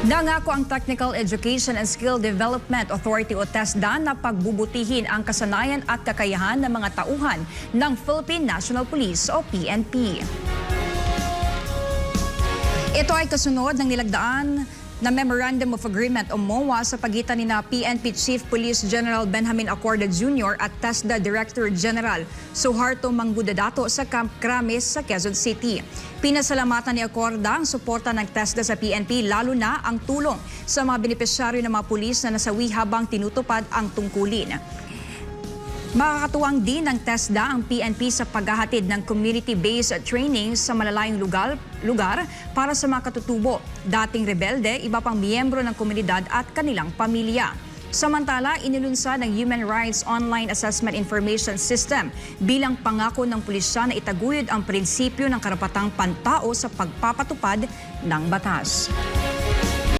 Nangako ang Technical Education and Skill Development Authority o TESDA na pagbubutihin ang kasanayan at kakayahan ng mga tauhan ng Philippine National Police o PNP. Ito ay kasunod ng nilagdaan na Memorandum of Agreement o MOA sa pagitan ni na PNP Chief Police General Benjamin Acorda Jr. at TESDA Director General Suharto Manggudadato sa Camp Kramis sa Quezon City. Pinasalamatan ni Acorda ang suporta ng TESDA sa PNP lalo na ang tulong sa mga benepisyaryo ng mga pulis na nasawi habang tinutupad ang tungkulin. Makakatuwang din ng TESDA ang PNP sa paghahatid ng community-based training sa malalayong lugar, lugar para sa mga katutubo, dating rebelde, iba pang miyembro ng komunidad at kanilang pamilya. Samantala, inilunsad ng Human Rights Online Assessment Information System bilang pangako ng pulisya na itaguyod ang prinsipyo ng karapatang pantao sa pagpapatupad ng batas.